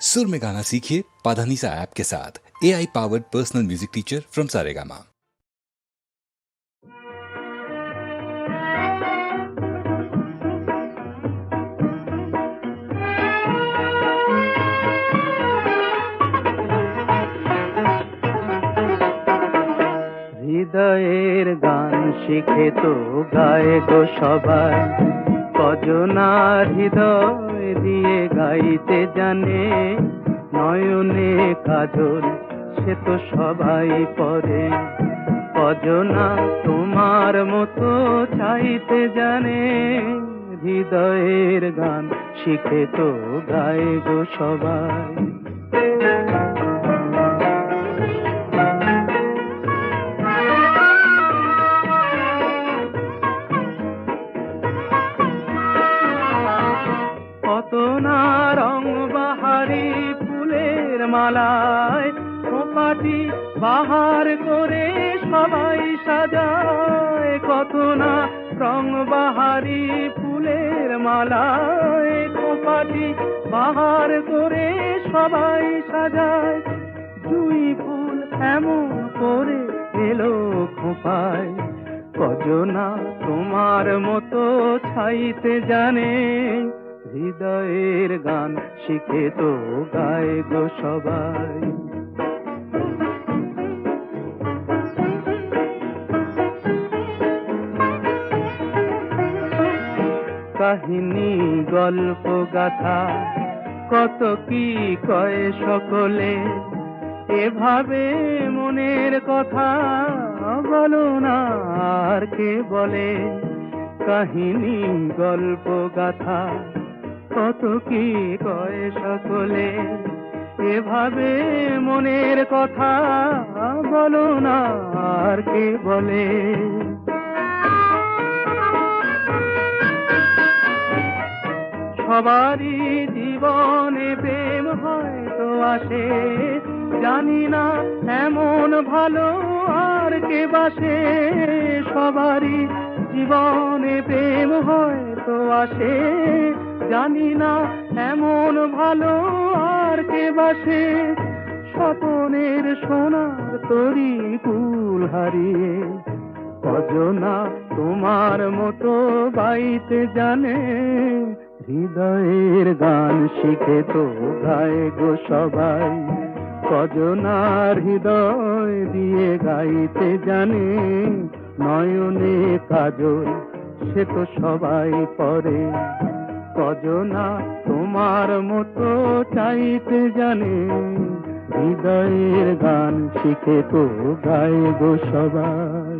सुर में गाना सीखिए पाधानीसा ऐप के साथ A I powered personal music teacher from Saregama হৃদয়ের গান শিখে তো গায়ে গো সবাই কজনার হৃদয় দিয়ে গাইতে জানে। নয়নে কাজল, সে তো সবাই পরে। কজনা তোমার মতো চাইতে জানে। হৃদয়ের গান শিখে তো গায়ে গো সবাই। ফুলের মালায় খোপাটি বাহার করে সবাই সাজায়। কত না রং বাহারি ফুলের মালায় খোপাটি বাহার করে সবাই সাজায়। জুই ফুল এমন করে এলো খোপায়। কজনা তোমার মতো ছাইতে জানে হৃদয়ের গান শিখে তো গায় গো সবাই। কাহিনী, গল্প, গাথা, কত কি কয়ে সকলে? এভাবে মনের কথা বলো না আর কে বলে? কাহিনী, গল্প, গাথা কত কি কয় সকলে? এভাবে মনের কথা বলো না, আর কে বলে? সবারই জীবনে প্রেম হয়তো আসে, জানি না এমন ভালো আর কে বাসে। সবারই জীবনে প্রেম হয়তো আসে জানি না এমন ভালো আর কে বাসে। স্বপনের সোনার তরি কুল হারিয়ে। কজনা তোমার মতো বাইতে জানে। হৃদয়ের গান শিখে তো গায়ে গো সবাই। কজনার হৃদয় দিয়ে গাইতে জানে। নয়নে কাজল সে তো সবাই পরে। কজনা তোমার মতো চাইতে জানে। হৃদয়ের গান শিখে তো গায়ে গো সবাই।